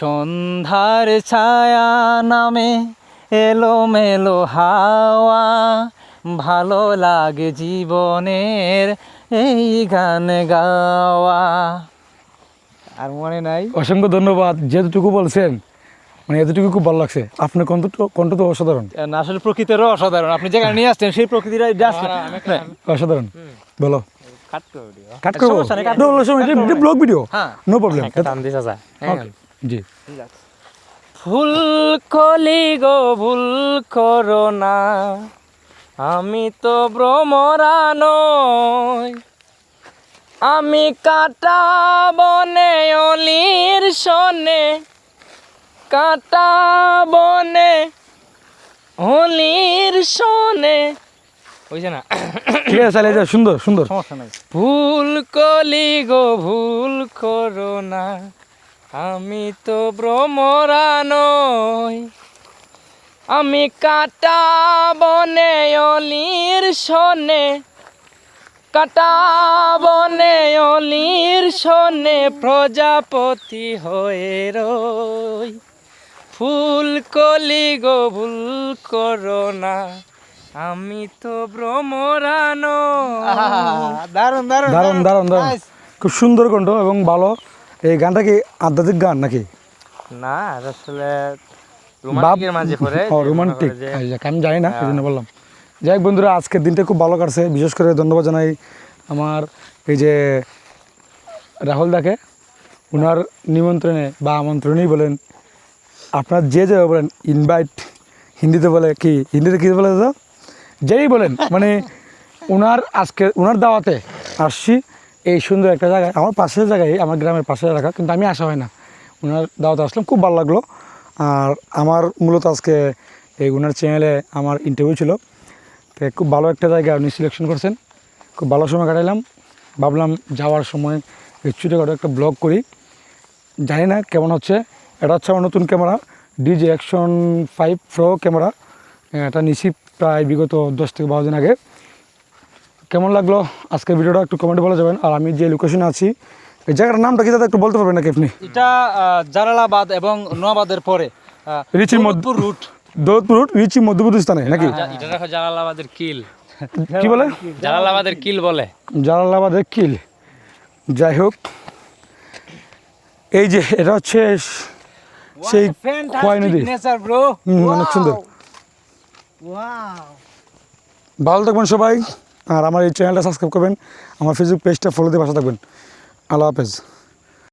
সন্ধ্যার ছায়া নামে এলো মেলো হাওয়া। ভালো লাগে জীবনের এই গান গাওয়া। আর মনে নাই? অসংখ্য ধন্যবাদ যেটুকু বলছেন। মানে এতটুকু খুব ভালো লাগছে। আপনার কণ্ঠ তো- কণ্ঠ তো অসাধারণ। না, আসলে প্রকৃতিরও অসাধারণ। আপনি যেখানে নিয়ে আসছেন সেই প্রকৃতিটা আসলে অসাধারণ। বলো। কাট করব? সমস্যা নেই। ব্লগ ভিডিও হ্যাঁ। No problem ji. ভুল কলি গো ভুল করো না। আমি তো ভ্রমরা নই। আমি কাটা বনে অলির শনে কাটা বনে অলির শনে বুঝছে না? ঠিক আছে তাহলে সুন্দর সুন্দর। সমস্যা নাই। ভুল কলি গো ভুল করো না। আমি তো ভ্রমরা নই আমি কাটা বনে অলির শনে কাটা বনে অলির শনে প্রজাপতি হয়ে রই। ফুল কলি গো ভুল করো না আমি তো ভ্রমরানো দারুণ দারুণ দারুণ দারুণ দারুণ। খুব সুন্দর কণ্ঠ এবং ভালো। এই গানটা কি আধ্যাত্মিক গান নাকি? না আসলে রোমান্টিকের মাঝে পড়ে ও রোমান্টিক। মনে আমি জানি না এই জন্য বললাম। যাই বন্ধুরা আজকের দিনটা খুব ভালো কাটছে। বিশেষ করে ধন্যবাদ জানাই আমার এই যে রাহুল দাকে। ওনার নিমন্ত্রণে বা আমন্ত্রণেই বলেন আপনার যে যে বলেন ইনভাইট হিন্দিতে বলে কি হিন্দিতে কী বলে দাদা? যেই বলেন মানে ওনার আজকে ওনার দাওয়াতে আসছি। এই সুন্দর একটা জায়গায়, আমার পাশের জায়গায় আমার গ্রামের পাশের এলাকা, কিন্তু আমি আসা হয় না। ওনার দাওয়াতে আসলাম, খুব ভালো লাগল। আর আমার মূলত আজকে এই ওনার চ্যানেলে আমার ইন্টারভিউ ছিল। তো খুব ভালো একটা জায়গা উনি সিলেকশন করছেন। খুব ভালো সময় কাটাইলাম। ভাবলাম যাওয়ার সময় ছোটোখাটো একটা ব্লগ করি। জানি না কেমন হচ্ছে। এটা হচ্ছে আমার নতুন camera DJ action five pro camera এটা নিছি প্রায় বিগত দশ থেকে বারো দিন আগে। কেমন লাগল? আজকের ভিডিওটা একটু কমেন্টে বলে যাবেন। আর আমি যে লোকেশনে আছি এই জায়গাটার নামটা কি দাদা একটু বলতে পারবেন নাকি আপনি? এটা জালালাবাদ এবং নোয়াবাদের পরে আহ, রিচির মধ্যে দৌলতপুর রুট দৌলতপুর রোড রিচি মধ্যপ্রদেশ স্থানে নাকি এটা দেখো জালালাবাদের কিল। কি বলে? জালালাবাদের কিল বলে। জালালাবাদের কিল। যাই হোক এই যে এটা হচ্ছে সেই খোয়াই নদী। নেচার ব্রো হুম, অনেক সুন্দর। ভালো থাকবেন সবাই। আর আমার এই চ্যানেলটা সাবস্ক্রাইব করবেন, আমার ফেসবুক পেজটা ফলো দিয়ে পাশে থাকবেন। আল্লাহ হাফেজ।